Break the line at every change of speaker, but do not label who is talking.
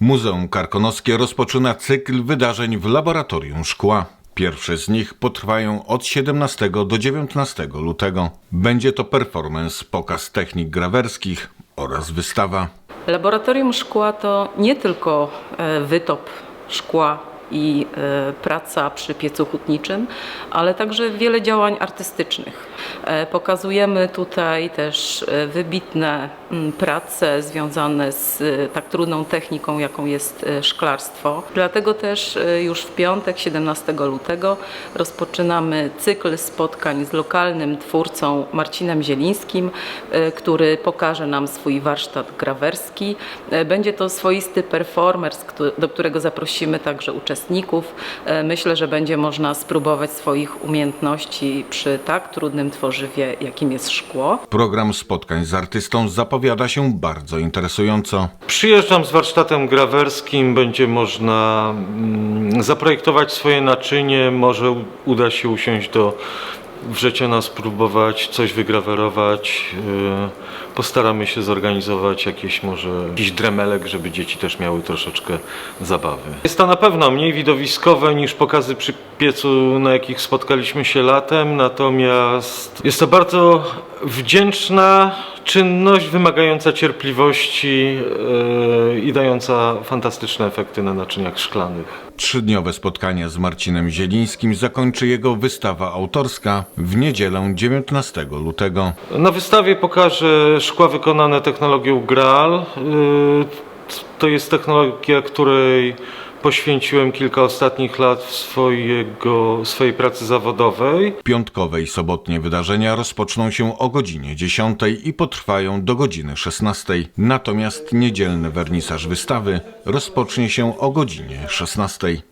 Muzeum Karkonoskie rozpoczyna cykl wydarzeń w Laboratorium Szkła. Pierwsze z nich potrwają od 17 do 19 lutego. Będzie to performance, pokaz technik grawerskich oraz wystawa.
Laboratorium szkła to nie tylko e, wytop szkła i e, praca przy piecu hutniczym, ale także wiele działań artystycznych. E, Pokazujemy tutaj też e, wybitne mm, prace związane z tak trudną techniką, jaką jest szklarstwo. Dlatego też już w piątek, 17 lutego, rozpoczynamy cykl spotkań z lokalnym twórcą Marcinem Zielińskim, który pokaże nam swój warsztat grawerski. Będzie to swoisty performers, któ- do którego zaprosimy także uczestników. E, Myślę, że będzie można spróbować swoich umiejętności przy tak trudnym tworzywie, jakim jest szkło.
Program spotkań z artystą zapowiada się bardzo interesująco.
Przyjeżdżam z warsztatem grawerskim, będzie można mm, zaprojektować swoje naczynie, może uda się usiąść do wrzeciona, spróbować coś wygrawerować. Yy, Postaramy się zorganizować jakieś może jakiś dremelek, żeby dzieci też miały troszeczkę zabawy. Jest to na pewno mniej widowiskowe niż pokazy przy piecu, na jakich spotkaliśmy się latem, natomiast jest to bardzo wdzięczna czynność wymagająca cierpliwości yy, i dająca fantastyczne efekty na naczyniach szklanych.
Trzydniowe spotkanie z Marcinem Zielińskim zakończy jego wystawa autorska w niedzielę 19 lutego.
Na wystawie pokażę szkła wykonane technologią Graal. Yy, To jest technologia, której poświęciłem kilka ostatnich lat swojego, swojej pracy zawodowej.
Piątkowe i sobotnie wydarzenia rozpoczną się o godzinie 10 i potrwają do godziny 16. Natomiast niedzielny wernisaż wystawy rozpocznie się o godzinie 16.